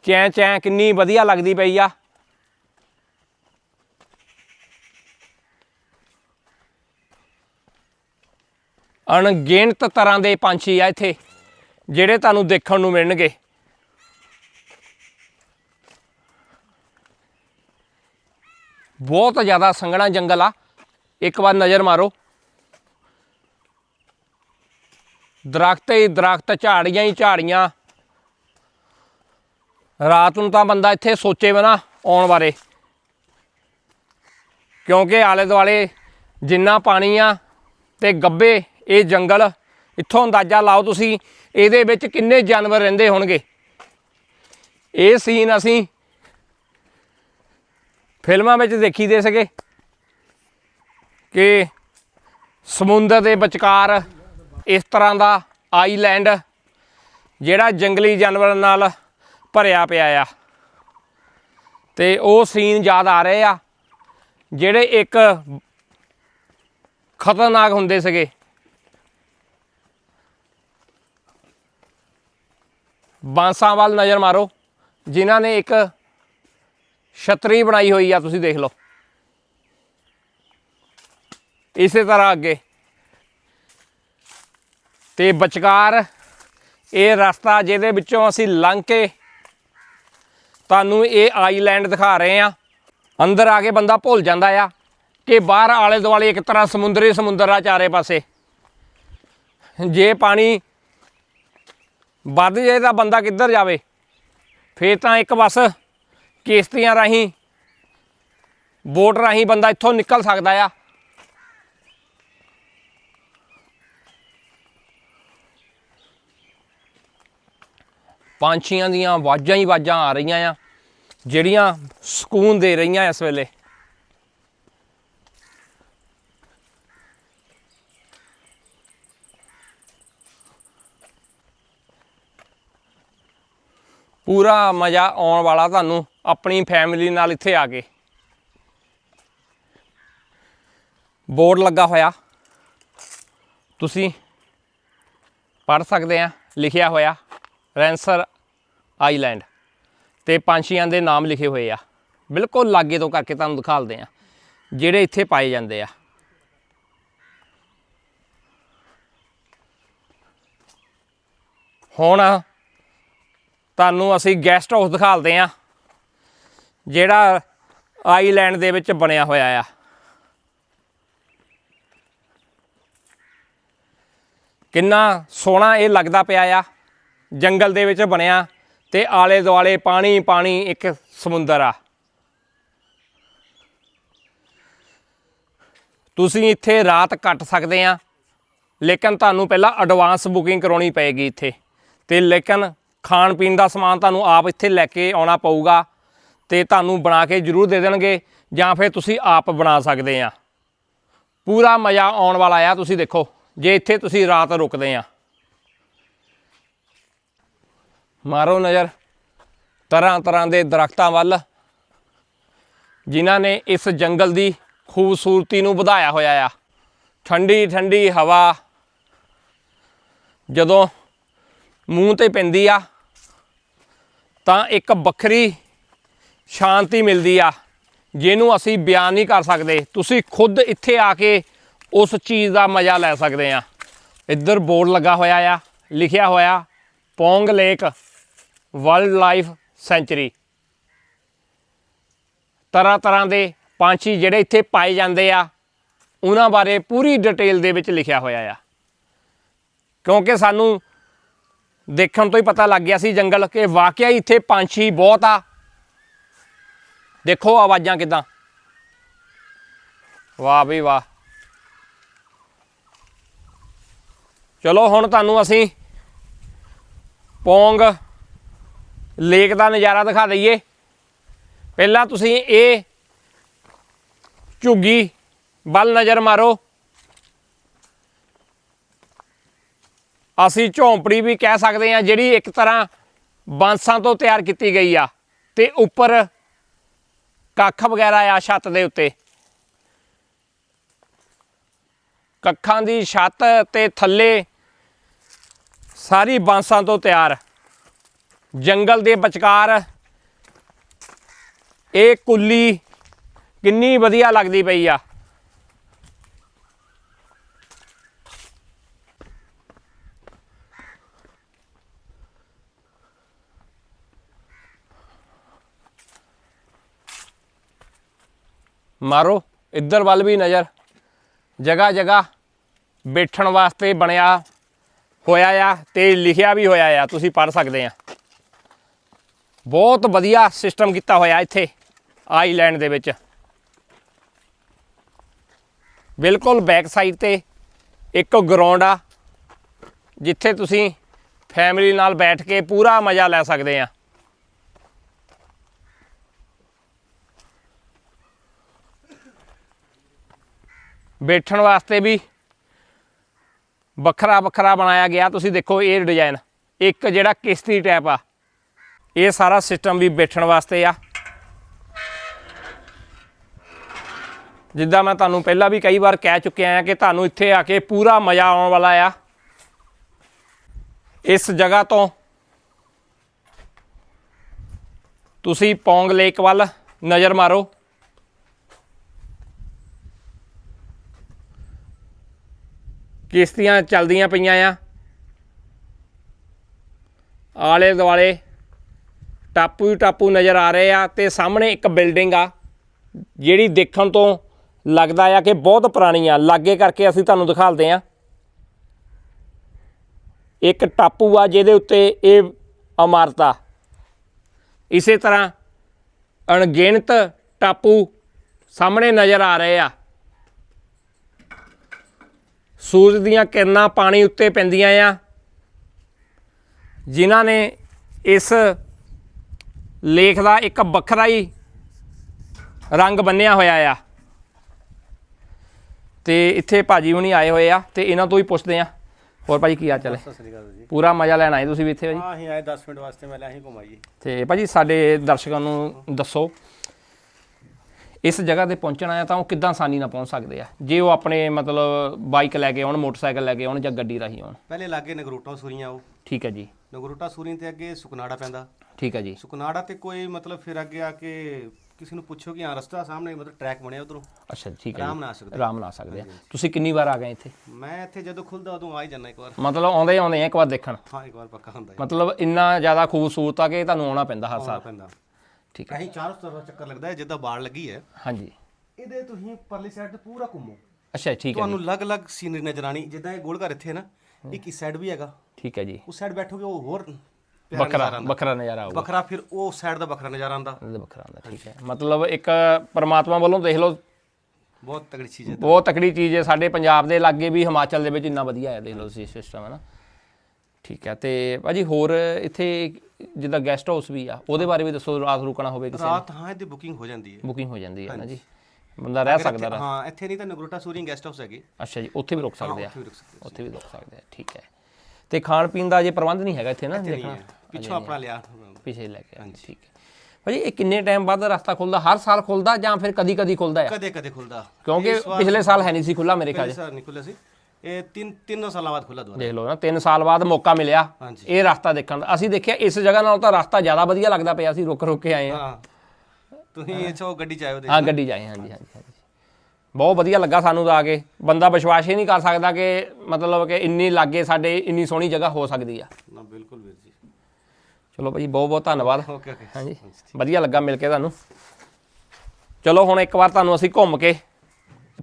ਚੈਂ ਚੈਂ ਕਿੰਨੀ ਵਧੀਆ ਲੱਗਦੀ ਪਈ ਆ। ਅਣਗਿਣਤ ਤਰ੍ਹਾਂ ਦੇ ਪੰਛੀ ਆ ਇੱਥੇ, ਜਿਹੜੇ ਤੁਹਾਨੂੰ ਦੇਖਣ ਨੂੰ ਮਿਲਣਗੇ। ਬਹੁਤ ਜ਼ਿਆਦਾ ਸੰਘਣਾ ਜੰਗਲ ਆ। ਇੱਕ ਵਾਰ ਨਜ਼ਰ ਮਾਰੋ। ਦਰਖਤ ਹੀ ਦਰਖਤ, ਝਾੜੀਆਂ ਹੀ ਝਾੜੀਆਂ। ਰਾਤ ਨੂੰ ਤਾਂ ਬੰਦਾ ਇੱਥੇ ਸੋਚੇ ਵੀ ਨਾ ਆਉਣ ਬਾਰੇ। ਕਿਉਂਕਿ ਆਲੇ ਦੁਆਲੇ ਜਿੰਨਾ ਪਾਣੀ ਆ ਤੇ ਗੱਬੇ, ਇਹ ਜੰਗਲ, ਇੱਥੋਂ ਅੰਦਾਜ਼ਾ ਲਾਓ ਤੁਸੀਂ, ਇਹਦੇ ਵਿੱਚ ਕਿੰਨੇ ਜਾਨਵਰ ਰਹਿੰਦੇ ਹੋਣਗੇ। ਇਹ ਸੀਨ ਅਸੀਂ ਫਿਲਮਾਂ ਵਿੱਚ ਦੇਖੀ ਦੇ ਸੀਗੇ ਕਿ ਸਮੁੰਦਰ ਦੇ ਵਿਚਕਾਰ ਇਸ ਤਰ੍ਹਾਂ ਦਾ ਆਈਲੈਂਡ ਜਿਹੜਾ ਜੰਗਲੀ ਜਾਨਵਰਾਂ ਨਾਲ ਭਰਿਆ ਪਿਆ ਆ। ਤੇ ਉਹ ਸੀਨ ਯਾਦ ਆ ਰਹੇ ਆ, ਜਿਹੜੇ ਇੱਕ ਖਤਰਨਾਕ ਹੁੰਦੇ ਸੀਗੇ। ਬਾਂਸਾਂ ਵੱਲ ਨਜ਼ਰ ਮਾਰੋ, ਜਿਨ੍ਹਾਂ ਨੇ ਇੱਕ ਛਤਰੀ ਬਣਾਈ ਹੋਈ ਆ, ਤੁਸੀਂ ਦੇਖ ਲਓ। ਇਸੇ ਤਰ੍ਹਾਂ ਅੱਗੇ। ਤੇ ਵਿਚਕਾਰ ਇਹ ਰਸਤਾ ਜਿਹਦੇ ਵਿੱਚੋਂ ਅਸੀਂ ਲੰਘ ਕੇ ਤੁਹਾਨੂੰ ਇਹ ਆਈਲੈਂਡ ਦਿਖਾ ਰਹੇ ਆ ਅੰਦਰ ਆ ਕੇ ਬੰਦਾ ਭੁੱਲ ਜਾਂਦਾ ਆ ਕਿ ਬਾਹਰ ਆਲੇ ਦੁਆਲੇ ਇੱਕ ਤਰ੍ਹਾਂ ਸਮੁੰਦਰੀ ਸਮੁੰਦਰ ਆ ਚਾਰੇ ਪਾਸੇ। ਜੇ ਪਾਣੀ ਵੱਧ ਜਾਏ ਤਾਂ ਬੰਦਾ ਕਿੱਧਰ ਜਾਵੇ? ਫੇਰ ਤਾਂ ਇੱਕ ਬਸ ਕਿਸ਼ਤੀਆਂ ਰਾਹੀਂ, ਬੋਟ ਰਾਹੀਂ ਬੰਦਾ ਇੱਥੋਂ ਨਿਕਲ ਸਕਦਾ ਆ। ਪੰਛੀਆਂ ਦੀਆਂ ਆਵਾਜ਼ਾਂ ਹੀ ਆਵਾਜ਼ਾਂ ਆ ਰਹੀਆਂ ਆ, ਜਿਹੜੀਆਂ ਸਕੂਨ ਦੇ ਰਹੀਆਂ ਇਸ ਵੇਲੇ। ਪੂਰਾ ਮਜ਼ਾ ਆਉਣ ਵਾਲਾ ਤੁਹਾਨੂੰ ਆਪਣੀ ਫੈਮਿਲੀ ਨਾਲ ਇੱਥੇ ਆ ਕੇ। ਬੋਰਡ ਲੱਗਾ ਹੋਇਆ। ਤੁਸੀਂ ਪੜ ਸਕਦੇ ਆ, ਲਿਖਿਆ ਹੋਇਆ। ਰੈਂਸਰ ਆਈਲੈਂਡ। ਤੇ ਪੰਛੀਆਂ ਦੇ ਨਾਮ ਲਿਖੇ ਹੋਏ ਆ। ਬਿਲਕੁਲ ਲਾਗੇ ਤੋਂ ਕਰਕੇ ਤੁਹਾਨੂੰ ਦਿਖਾਲਦੇ ਆ, ਜਿਹੜੇ ਇੱਥੇ ਪਾਏ ਜਾਂਦੇ ਆ। ਹੁਣ ਤੁਹਾਨੂੰ ਅਸੀਂ ਗੈਸਟ ਹਾਊਸ ਦਿਖਾਲਦੇ ਆ, ਜਿਹੜਾ ਆਈਲੈਂਡ ਦੇ ਵਿੱਚ ਬਣਿਆ ਹੋਇਆ ਆ। ਕਿੰਨਾ ਸੋਹਣਾ ਇਹ ਲੱਗਦਾ ਪਿਆ ਆ। ਜੰਗਲ ਦੇ ਵਿੱਚ ਬਣਿਆ ਤੇ ਆਲੇ ਦੁਆਲੇ ਪਾਣੀ ਪਾਣੀ ਇੱਕ ਸਮੁੰਦਰ ਆ। ਤੁਸੀਂ ਇੱਥੇ ਰਾਤ ਕੱਟ ਸਕਦੇ ਆ, ਲੇਕਿਨ ਤੁਹਾਨੂੰ ਪਹਿਲਾਂ ਐਡਵਾਂਸ ਬੁਕਿੰਗ ਕਰਾਉਣੀ ਪਏਗੀ ਇੱਥੇ। ਤੇ ਲੇਕਿਨ ਖਾਣ ਪੀਣ ਦਾ ਸਮਾਨ ਤੁਹਾਨੂੰ ਆਪ ਇੱਥੇ ਲੈ ਕੇ ਆਉਣਾ ਪਊਗਾ ਤੇ ਤੁਹਾਨੂੰ ਬਣਾ ਕੇ ਜ਼ਰੂਰ ਦੇ ਦੇਣਗੇ ਜਾਂ ਫਿਰ ਤੁਸੀਂ ਆਪ ਬਣਾ ਸਕਦੇ ਆ। ਪੂਰਾ ਮਜ਼ਾ ਆਉਣ ਵਾਲਾ ਆ, ਤੁਸੀਂ ਦੇਖੋ, ਜੇ ਇੱਥੇ ਤੁਸੀਂ ਰਾਤ ਰੁਕਦੇ ਆ। ਮਾਰੋ ਨਜ਼ਰ। ਤਰ੍ਹਾਂ ਤਰ੍ਹਾਂ ਦੇ ਦਰਖਤਾਂ ਵੱਲ, ਜਿਨ੍ਹਾਂ ਨੇ ਇਸ ਜੰਗਲ ਦੀ ਖੂਬਸੂਰਤੀ ਨੂੰ ਵਧਾਇਆ ਹੋਇਆ ਆ। ਠੰਡੀ ਠੰਡੀ ਹਵਾ ਜਦੋਂ ਮੂੰਹ ਤੇ ਪੈਂਦੀ ਆ, ਤਾਂ ਇੱਕ ਵੱਖਰੀ ਸ਼ਾਂਤੀ ਮਿਲਦੀ ਆ, ਜਿਹਨੂੰ ਅਸੀਂ ਬਿਆਨ ਨਹੀਂ ਕਰ ਸਕਦੇ। ਤੁਸੀਂ ਖੁਦ ਇੱਥੇ ਆ ਕੇ ਉਸ ਚੀਜ਼ ਦਾ ਮਜ਼ਾ ਲੈ ਸਕਦੇ ਆ। ਇੱਧਰ ਬੋਰਡ ਲੱਗਾ ਹੋਇਆ ਆ, ਲਿਖਿਆ ਹੋਇਆ, Pong lake. World life sanctuary ਤਰ੍ਹਾਂ ਤਰ੍ਹਾਂ ਦੇ ਪੰਛੀ ਜਿਹੜੇ ਇੱਥੇ ਪਾਏ ਜਾਂਦੇ ਆ, ਉਹਨਾਂ ਬਾਰੇ ਪੂਰੀ ਡਿਟੇਲ ਦੇ ਵਿੱਚ ਲਿਖਿਆ ਹੋਇਆ ਆ। ਕਿਉਂਕਿ ਸਾਨੂੰ ਦੇਖਣ ਤੋਂ ਹੀ ਪਤਾ ਲੱਗ ਗਿਆ ਸੀ ਜੰਗਲ ਕਿ ਵਾਕਿਆ ਹੀ ਇੱਥੇ ਪੰਛੀ ਬਹੁਤ ਆ। ਦੇਖੋ ਆਵਾਜ਼ਾਂ ਕਿਦਾਂ। ਵਾਹ ਵੀ ਵਾਹ। ਚਲੋ ਹੁਣ ਤੁਹਾਨੂੰ ਅਸੀਂ ਪੌਂਗ ਲੇਕ ਦਾ ਨਜ਼ਾਰਾ ਦਿਖਾ ਦਈਏ। ਪਹਿਲਾਂ ਤੁਸੀਂ ਇਹ ਝੁੱਗੀ ਵੱਲ ਨਜ਼ਰ ਮਾਰੋ। ਅਸੀਂ ਝੌਂਪੜੀ ਵੀ ਕਹਿ ਸਕਦੇ ਹਾਂ ਜਿਹੜੀ ਇੱਕ ਤਰ੍ਹਾਂ ਬਾਂਸਾਂ ਤੋਂ ਤਿਆਰ ਕੀਤੀ ਗਈ ਆ ਤੇ ਉੱਪਰ ਕੱਖ ਵਗੈਰਾ ਆ ਛੱਤ ਦੇ ਉੱਤੇ। ਕੱਖਾਂ ਦੀ ਛੱਤ ਤੇ ਥੱਲੇ ਸਾਰੀ ਬਾਂਸਾਂ ਤੋਂ ਤਿਆਰ। ਜੰਗਲ ਦੇ ਵਿਚਕਾਰ। ਇਹ ਕੁੱਲੀ ਕਿੰਨੀ ਵਧੀਆ ਲੱਗਦੀ ਪਈ ਆ। ਮਾਰੋ, ਇੱਧਰ ਵੱਲ ਵੀ ਨਜ਼ਰ। ਜਗ੍ਹਾ ਜਗ੍ਹਾ ਬੈਠਣ ਵਾਸਤੇ ਬਣਿਆ ਹੋਇਆ ਆ ਤੇ ਲਿਖਿਆ ਵੀ ਹੋਇਆ ਆ, ਤੁਸੀਂ ਪੜ੍ਹ ਸਕਦੇ ਆ। ਬਹੁਤ ਵਧੀਆ ਸਿਸਟਮ ਕੀਤਾ ਹੋਇਆ ਇੱਥੇ, ਆਈਲੈਂਡ ਦੇ ਵਿੱਚ। ਬਿਲਕੁਲ ਬੈਕ ਸਾਈਡ ਤੇ ਇੱਕ ਗਰਾਊਂਡ ਆ, ਜਿੱਥੇ ਤੁਸੀਂ ਫੈਮਿਲੀ ਨਾਲ ਬੈਠ ਕੇ ਪੂਰਾ ਮਜ਼ਾ ਲੈ ਸਕਦੇ ਆ। ਬੈਠਣ ਵਾਸਤੇ ਵੀ ਵੱਖਰਾ ਵੱਖਰਾ ਬਣਾਇਆ ਗਿਆ। ਤੁਸੀਂ ਦੇਖੋ, ਇਹ ਡਿਜ਼ਾਈਨ ਇੱਕ ਜਿਹੜਾ ਕਿਸ਼ਤੀ ਟਾਈਪ ਆ ਇਹ ਸਾਰਾ ਸਿਸਟਮ ਵੀ ਬੈਠਣ ਵਾਸਤੇ ਆ। ਜਿੱਦਾਂ ਮੈਂ ਤੁਹਾਨੂੰ ਪਹਿਲਾਂ ਵੀ ਕਈ ਵਾਰ ਕਹਿ ਚੁੱਕਿਆ ਆ ਕਿ ਤੁਹਾਨੂੰ ਇੱਥੇ ਆ ਕੇ ਪੂਰਾ ਮਜ਼ਾ ਆਉਣ ਵਾਲਾ ਆ। ਇਸ ਜਗ੍ਹਾ ਤੋਂ ਤੁਸੀਂ ਪੌਂਗ ਲੇਕ ਵੱਲ ਨਜ਼ਰ ਮਾਰੋ। ਕਿਸ਼ਤੀਆਂ ਚੱਲਦੀਆਂ ਪਈਆਂ ਆ। ਆਲੇ ਦੁਆਲੇ ਟਾਪੂ ਹੀ ਟਾਪੂ ਨਜ਼ਰ ਆ ਰਹੇ ਆ ਤੇ ਸਾਹਮਣੇ ਇੱਕ ਬਿਲਡਿੰਗ ਆ, ਜਿਹੜੀ ਦੇਖਣ ਤੋਂ ਲੱਗਦਾ ਆ ਕਿ ਬਹੁਤ ਪੁਰਾਣੀ ਆ। ਲਾਗੇ ਕਰਕੇ ਅਸੀਂ ਤੁਹਾਨੂੰ ਦਿਖਾਲਦੇ ਆ। ਇੱਕ ਟਾਪੂ ਆ ਜਿਹਦੇ ਉੱਤੇ ਇਹ ਇਮਾਰਤ ਆ। ਇਸੇ ਤਰ੍ਹਾਂ ਅਣਗਿਣਤ ਟਾਪੂ ਸਾਹਮਣੇ ਨਜ਼ਰ ਆ ਰਹੇ ਆ। ਸੂਰਜ ਦੀਆਂ ਕਿਰਨਾਂ ਪਾਣੀ ਉੱਤੇ ਪੈਂਦੀਆਂ ਆ। ਜਿਨ੍ਹਾਂ ਨੇ ਇਸ ਲੇਖ ਦਾ ਇੱਕ ਵੱਖਰਾ ਹੀ ਰੰਗ ਬੰਨਿਆ ਹੋਇਆ ਆ। ਤੇ ਇੱਥੇ ਭਾਜੀ ਹੁਣੀ ਆਏ ਹੋਏ ਆ ਤੇ ਇਹਨਾਂ ਤੋਂ ਹੀ ਪੁੱਛਦੇ ਆ। ਹੋਰ ਭਾਜੀ ਕੀ ਹਾਲ ਚਾਲ ਸਤਿ ਸ੍ਰੀ ਅਕਾਲ ਜੀ। ਪੂਰਾ ਮਜ਼ਾ ਲੈਣ ਆਏ ਤੁਸੀਂ ਵੀ ਇੱਥੇ ਭਾਜੀ? ਹਾਂ ਅਸੀਂ ਆਏ 10 ਮਿੰਟ ਵਾਸਤੇ ਮੈਂ ਲਿਆ ਅਸੀਂ ਘੁਮਾਈਏ ਤੇ ਭਾਜੀ ਸਾਡੇ ਦਰਸ਼ਕਾਂ ਨੂੰ ਦੱਸੋ ਇਸ ਜਗ੍ਹਾ ਤੇ ਪਹੁੰਚਣਾ ਆ ਤਾਂ ਉਹ ਕਿੱਦਾਂ ਆਸਾਨੀ ਨਾਲ ਪਹੁੰਚ ਸਕਦੇ ਆ? ਜੇ ਉਹ ਆਪਣੇ ਮਤਲਬ ਬਾਈਕ ਲੈ ਕੇ ਆਉਣ ਮੋਟਰਸਾਈਕਲ ਲੈ ਕੇ ਆਉਣ ਜਾਂ ਗੱਡੀ ਰਾਹੀਂ ਆਉਣ। ਪਹਿਲੇ ਲਾਗੇ ਨਗਰੂਟਾ ਸੂਰੀਆਂ ਉਹ। ਠੀਕ ਹੈ ਜੀ। ਨਗਰੂਟਾ ਸੂਰੀ ਤੇ ਅੱਗੇ ਸੁਕਨਾੜਾ ਪੈਂਦਾ। ਠੀਕ ਹੈ ਜੀ। ਸੁਕਨਾੜਾ ਤੇ ਕੋਈ ਮਤਲਬ ਫਿਰ ਅੱਗੇ ਆ ਕੇ ਕਿਸੇ ਨੂੰ ਪੁੱਛੋ ਕਿ ਹਾਂ ਰਸਤਾ ਸਾਹਮਣੇ ਮਤਲਬ ਟਰੈਕ ਬਣਿਆ ਉਧਰੋਂ। ਅੱਛਾ ਠੀਕ ਹੈ ਆਰਾਮ ਨਾਲ ਆ ਸਕਦੇ। ਆਰਾਮ ਨਾਲ ਆ ਸਕਦੇ ਆ। ਤੁਸੀਂ ਕਿੰਨੀ ਵਾਰ ਆ ਗਏ ਇੱਥੇ? ਮੈਂ ਇੱਥੇ ਜਦੋਂ ਖੁੱਲਦਾ ਉਦੋਂ ਆ ਹੀ ਜਾਂਦਾ ਇੱਕ ਵਾਰ। ਮਤਲਬ ਆਉਂਦੇ ਆਉਂਦੇ ਆ ਇੱਕ ਵਾਰ ਦੇਖਣ। ਹਾਂ ਇੱਕ ਵਾਰ ਪੱਕਾ ਹੁੰਦਾ ਹੈ ਮਤਲਬ ਇੰਨਾ ਜ਼ਿਆਦਾ ਖੂਬਸੂਰਤ ਆ ਕਿ ਤੁਹਾਨੂੰ ਆਉਣਾ ਪੈਂਦਾ ਹਰ ਸਾਲ। ਪੈਂਦਾ। ਠੀਕ ਹੈ ਅਸੀਂ ਚਾਰ ਤਰਫ ਚੱਕਰ ਲੱਗਦਾ ਹੈ ਜਿੱਦਾਂ ਬਾੜ ਲੱਗੀ ਹੈ। ਹਾਂਜੀ। ਇਹਦੇ ਤੁਸੀਂ ਪਰਲੀ ਸਾਈਡ ਤੇ ਪੂਰਾ ਘੁੰਮੋ। ਅੱਛਾ ਠੀਕ ਹੈ ਤੁਹਾਨੂੰ ਅਲੱਗ-ਅਲੱਗ ਸੀਨਰੀ ਨਜ਼ਰ ਆਣੀ ਜਿੱਦਾਂ ਇਹ ਗੋਲ ਘਰ ਇੱਥੇ ਹੈ ਨਾ ਇੱਕ ਇਸ ਸਾਈਡ ਵੀ ਹੈਗਾ। ਠੀਕ ਹੈ ਜੀ। ਉਸ ਸਾਈਡ ਬੈਠੋਗੇ ਉਹ ਹੋਰ ਪਿਆਰਾ ਵੱਖਰਾ ਨਜ਼ਾਰਾ ਆਉਂਦਾ। ਵੱਖਰਾ ਨਜ਼ਾਰਾ ਆਊਗਾ। ਵੱਖਰਾ ਫਿਰ ਉਹ ਸਾਈਡ ਦਾ ਵੱਖਰਾ ਨਜ਼ਾਰਾ ਆਉਂਦਾ। ਇਹਦਾ ਵੱਖਰਾ ਆਉਂਦਾ ਠੀਕ ਹੈ। ਮਤਲਬ ਇੱਕ ਪਰਮਾਤਮਾ ਵੱਲੋਂ ਦੇਖ ਲਓ। ਬਹੁਤ ਤਗੜੀ ਚੀਜ਼ ਹੈ ਬਹੁਤ ਤਕੜੀ ਚੀਜ਼ ਹੈ। ਸਾਡੇ ਪੰਜਾਬ ਦੇ ਲਾਗੇ ਵੀ ਹਿਮਾਚਲ ਦੇ ਵਿੱਚ ਇੰਨਾ ਵਧੀਆ ਹੈ ਦੇਖ ਲਓ ਤੁਸੀਂ ਸਿਸਟਮ ਹੈ ਨਾ ਠੀਕ ਹੈ ਤੇ ਭਾਜੀ ਹੋਰ ਇੱਥੇ ਜਿੱਦਾਂ ਗੈਸਟ ਹਾਊਸ ਵੀ ਆ ਉਹਦੇ ਬਾਰੇ ਵੀ ਦੱਸੋ ਰਾਤ ਰੁਕਣਾ ਹੋਵੇ ਕਿਸੇ ਰਾਤ ਹਾਂ ਇਹਦੀ ਬੁਕਿੰਗ ਹੋ ਜਾਂਦੀ ਹੈ। ਬੁਕਿੰਗ ਹੋ ਜਾਂਦੀ ਹੈ ਨਾ ਜੀ। ਬੰਦਾ ਰਹਿ ਸਕਦਾ ਹਾਂ ਇੱਥੇ ਨਹੀਂ ਤਾਂ ਨਗਰੋਟਾ ਸੂਰਿੰਗ ਗੈਸਟ ਹਾਊਸ ਹੈਗੇ। ਅੱਛਾ ਜੀ ਉੱਥੇ ਵੀ ਰੁਕ ਸਕਦੇ ਆ। ਉੱਥੇ ਵੀ ਰੁਕ ਸਕਦੇ ਉੱਥੇ ਵੀ ਰੁਕ ਸਕਦੇ ਆ ਠੀਕ ਹੈ। ਤੇ ਖਾਣ ਪੀਣ ਦਾ ਜੇ ਪ੍ਰਬੰਧ ਨਹੀਂ ਹੈਗਾ ਇੱਥੇ ਨਾ ਨਹੀਂ ਦੇਖਣਾ। ਪਿੱਛੋਂ ਆਪਣਾ ਲਿਆ ਪਿੱਛੇ ਲੈ ਕੇ ਆਏ ਠੀਕ ਹੈ। ਭਾਜੀ ਇਹ ਕਿੰਨੇ ਟਾਈਮ ਬਾਅਦ ਰਸਤਾ ਖੁੱਲਦਾ? ਹਰ ਸਾਲ ਖੁੱਲਦਾ ਜਾਂ ਫਿਰ ਕਦੀ ਕਦੀ ਖੁੱਲਦਾ ਹੈ ਕਦੇ ਕਦੇ ਖੁੱਲਦਾ। ਕਿਉਂਕਿ ਪਿਛਲੇ ਸਾਲ ਹੈ ਨਹੀਂ ਸੀ ਖੁੱਲਾ ਮੇਰੇ ਖਿਆਲ ਸਾਲ ਨਿਕਲਿਆ ਸੀ। ਇਹ ਤਿੰਨ ਤਿੰਨ ਸਾਲਾਂ ਬਾਅਦ ਖੁੱਲਾ ਦੁਬਾਰਾ। ਦੇਖ ਲਓ ਨਾ 3 ਸਾਲ ਬਾਅਦ ਮੌਕਾ ਮਿਲਿਆ। ਹਾਂਜੀ। ਇਹ ਰਸਤਾ ਦੇਖਣ ਦਾ। ਅਸੀਂ ਦੇਖਿਆ ਇਸ ਜਗ੍ਹਾ ਨਾਲ ਤਾਂ ਰਸਤਾ ਜ਼ਿਆਦਾ ਵਧੀਆ ਲੱਗਦਾ ਪਿਆ ਅਸੀਂ ਰੁਕ ਰੁਕ ਕੇ ਆਏ ਹਾਂ। ਤੁਸੀਂ ਇੱਥੋਂ ਗੱਡੀ ਚ ਆਏ ਹੋ ਹਾਂ ਗੱਡੀ ਜਾਏ ਹਾਂਜੀ ਹਾਂਜੀ ਹਾਂਜੀ। ਬਹੁਤ ਵਧੀਆ ਲੱਗਾ ਸਾਨੂੰ ਤਾਂ ਆ ਕੇ। ਬੰਦਾ ਵਿਸ਼ਵਾਸ ਹੀ ਨਹੀਂ ਕਰ ਸਕਦਾ ਕਿ ਮਤਲਬ ਕਿ ਇੰਨੀ ਲਾਗੇ ਸਾਡੇ ਇੰਨੀ ਸੋਹਣੀ ਜਗ੍ਹਾ ਹੋ ਸਕਦੀ ਆ। ਨਾ ਬਿਲਕੁਲ ਵੀਰ ਜੀ। ਚਲੋ ਭਾਜੀ ਬਹੁਤ ਬਹੁਤ ਧੰਨਵਾਦ। ਓਕੇ ਓਕੇ ਹਾਂਜੀ। ਵਧੀਆ ਲੱਗਾ ਮਿਲ ਕੇ ਤੁਹਾਨੂੰ। ਚਲੋ ਹੁਣ ਇੱਕ ਵਾਰ ਤੁਹਾਨੂੰ ਅਸੀਂ ਘੁੰਮ ਕੇ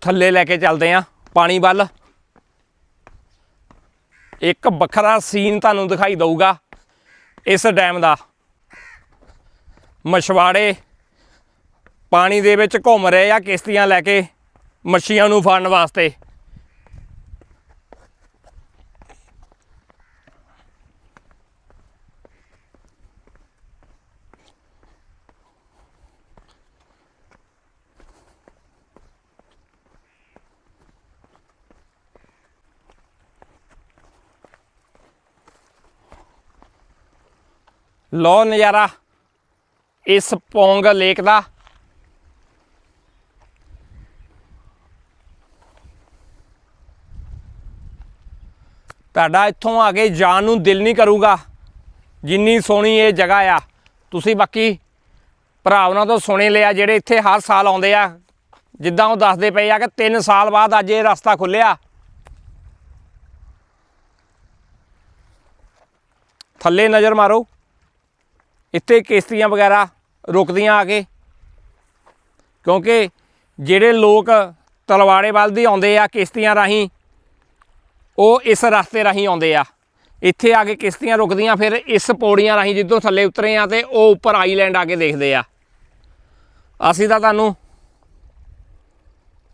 ਥੱਲੇ ਲੈ ਕੇ ਚੱਲਦੇ ਆਂ ਪਾਣੀ ਵੱਲ। ਇੱਕ ਵੱਖਰਾ ਸੀਨ ਤੁਹਾਨੂੰ ਦਿਖਾਈ ਦਊਗਾ ਇਸ ਡੈਮ ਦਾ। ਮਛਵਾੜੇ ਪਾਣੀ ਦੇ ਵਿੱਚ ਘੁੰਮ ਰਹੇ ਆ ਕਿਸ਼ਤੀਆਂ ਲੈ ਕੇ। ਮੱਛੀਆਂ ਨੂੰ ਫੜਨ ਵਾਸਤੇ। ਲੋ ਨਜ਼ਾਰਾ ਇਸ ਪੌਂਗ ਲੇਕ ਦਾ। ਤੁਹਾਡਾ ਇੱਥੋਂ ਆ ਕੇ ਜਾਣ ਨੂੰ ਦਿਲ ਨਹੀਂ ਕਰੂਗਾ। ਜਿੰਨੀ ਸੋਹਣੀ ਇਹ ਜਗ੍ਹਾ ਆ। ਤੁਸੀਂ ਬਾਕੀ ਭਰਾ ਤੋਂ ਸੁਣੇ ਲਿਆ, ਜਿਹੜੇ ਇੱਥੇ ਹਰ ਸਾਲ ਆਉਂਦੇ ਆ। ਜਿੱਦਾਂ ਉਹ ਦੱਸਦੇ ਪਏ ਆ ਕਿ 3 ਸਾਲ ਬਾਅਦ ਅੱਜ ਇਹ ਰਸਤਾ ਖੁੱਲਿਆ ਥੱਲੇ ਨਜ਼ਰ ਮਾਰੋ। ਇੱਥੇ ਕਿਸ਼ਤੀਆਂ ਵਗੈਰਾ ਰੁਕਦੀਆਂ ਆ ਕੇ। ਕਿਉਂਕਿ ਜਿਹੜੇ ਲੋਕ ਤਲਵਾੜੇ ਵੱਲ ਦੀ ਆਉਂਦੇ ਆ ਕਿਸ਼ਤੀਆਂ ਰਾਹੀਂ ਉਹ ਇਸ ਰਸਤੇ ਰਾਹੀਂ ਆਉਂਦੇ ਆ। ਇੱਥੇ ਆ ਕੇ ਕਿਸ਼ਤੀਆਂ ਰੁਕਦੀਆਂ, ਫਿਰ ਇਸ ਪੌੜੀਆਂ ਰਾਹੀਂ ਜਿੱਦੋਂ ਥੱਲੇ ਉਤਰੇ ਆ ਤੇ ਉਹ ਉੱਪਰ ਆਈਲੈਂਡ ਆ ਕੇ ਦੇਖਦੇ ਆ। ਅਸੀਂ ਤਾਂ ਤੁਹਾਨੂੰ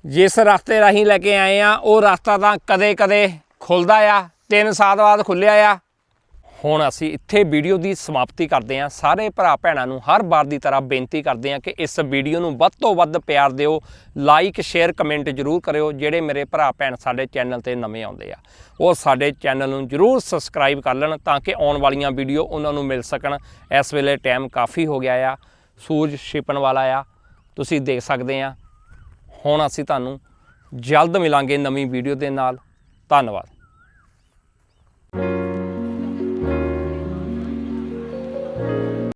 ਜਿਸ ਰਸਤੇ ਰਾਹੀਂ ਲੈ ਕੇ ਆਏ ਆ, ਉਹ ਰਸਤਾ ਤਾਂ ਕਦੇ-ਕਦੇ ਖੁੱਲਦਾ ਆ, ਤਿੰਨ ਸਾਲ ਬਾਅਦ ਖੁੱਲਿਆ ਆ। ਹੁਣ ਅਸੀਂ ਇੱਥੇ ਵੀਡੀਓ ਦੀ ਸਮਾਪਤੀ ਕਰਦੇ ਹਾਂ। ਸਾਰੇ ਭਰਾ ਭੈਣਾਂ ਨੂੰ ਹਰ ਵਾਰ ਦੀ ਤਰ੍ਹਾਂ ਬੇਨਤੀ ਕਰਦੇ ਹਾਂ ਕਿ ਇਸ ਵੀਡੀਓ ਨੂੰ ਵੱਧ ਤੋਂ ਵੱਧ ਪਿਆਰ ਦਿਓ ਲਾਈਕ ਸ਼ੇਅਰ ਕਮੈਂਟ ਜਰੂਰ ਕਰਿਓ, ਜਿਹੜੇ ਮੇਰੇ ਭਰਾ ਭੈਣ ਸਾਡੇ ਚੈਨਲ ਤੇ ਨਵੇਂ ਆਉਂਦੇ ਆ। ਉਹ ਸਾਡੇ ਚੈਨਲ ਨੂੰ ਜਰੂਰ ਸਬਸਕ੍ਰਾਈਬ ਕਰ ਲੈਣ ਤਾਂ ਕਿ ਆਉਣ ਵਾਲੀਆਂ ਵੀਡੀਓ ਉਹਨਾਂ ਨੂੰ ਮਿਲ ਸਕਣ। ਇਸ ਵੇਲੇ ਟਾਈਮ ਕਾਫੀ ਹੋ ਗਿਆ ਆ। ਸੂਰਜ ਛਿਪਣ ਵਾਲਾ ਆ। ਤੁਸੀਂ ਦੇਖ ਸਕਦੇ ਆ। ਹੁਣ ਅਸੀਂ ਤੁਹਾਨੂੰ ਜਲਦ ਮਿਲਾਂਗੇ ਨਵੀਂ ਵੀਡੀਓ ਦੇ ਨਾਲ। ਧੰਨਵਾਦ।